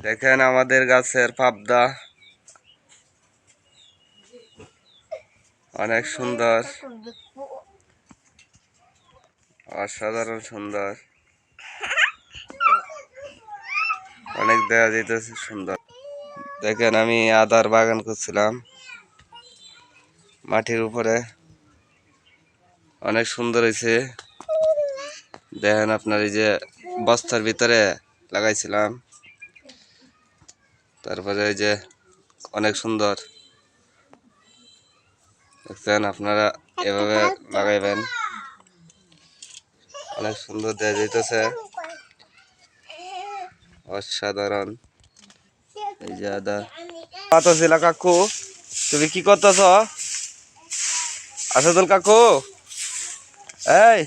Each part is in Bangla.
দেখেন আমাদের গাছের পাবদা। অনেক সুন্দর। অসাধারণ সুন্দর। অনেক দেখা যেতেছে সুন্দর। দেখেন আমি আদার বাগান করছিলাম। মাটির উপরে। অনেক সুন্দর হয়েছে দেখেন আপনার এই যে বস্তার ভিতরে লাগাইছিলাম। তারপরে এই যে অনেক সুন্দর। দেখছেন, আপনারা এভাবে লাগাইবেন। অনেক সুন্দর দেয়া যেতেছে অসাধারণ। এই যে আদা। কত কাকু, তুমি কি করতেছ? আসাদুল কাকু? এই,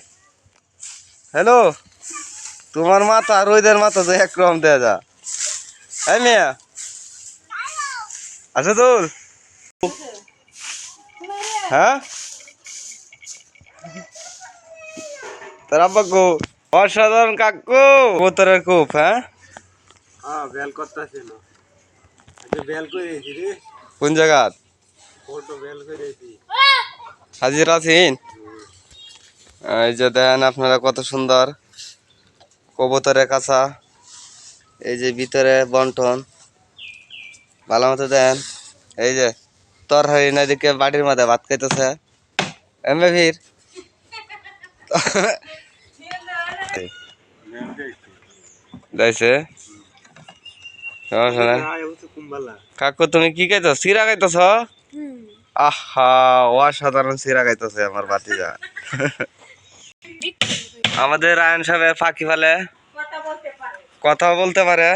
হ্যালো, তোমার মাথা আর ওইদের মাথা তো একরকম দেয়া যা এই মেয়া আসাদুল? হ্যাঁ? তোর আব্বা কো? অসাধারণ কাকু। কবুতরের কূপ হ্যাঁ? বেল করতেছিল। আচ্ছা বেল করে রে? কোন জায়গা? ফটো বেল করে হাজির আছেন? এই যে দেন আপনারা কত সুন্দর কবুতরের কাছা এই যে ভিতরে বন্টন। ভালো মতো দেন। এই যে তর হরিণ এদিকে বাড়ির মধ্যে ভাত খাইতেছে। এমবে ভিড় যাইছে। কাকু, তুমি কি খাইছ সিরা খাইতেছ? আহা, অসাধারণ সিরা খাইতেছে আমার বাতিজা আমাদের আয়ন সাহেব পাখি ফেলে। কথা বলতে পারে।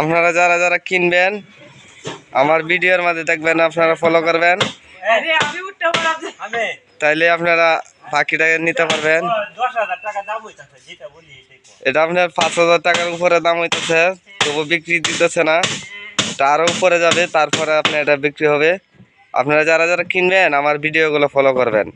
আপনারা যারা যারা কিনবেন আমার ভিডিওর মাঝে দেখবেন আপনারা ফলো করবেন। তাইলে আপনারা পাখিটাকে নিতে পারবেন। দশ হাজার টাকা দাম হইতাছে যেটা বলি সেটাই কর। এটা আপনার পাঁচ হাজার টাকার উপরে দাম হইতেছে তবু বিক্রি দিতেছে না। এটা আরও উপরে যাবে তারপরে আপনার এটা বিক্রি হবে। আপনারা যারা যারা কিনবেন আমার ভিডিওগুলো ফলো করবেন।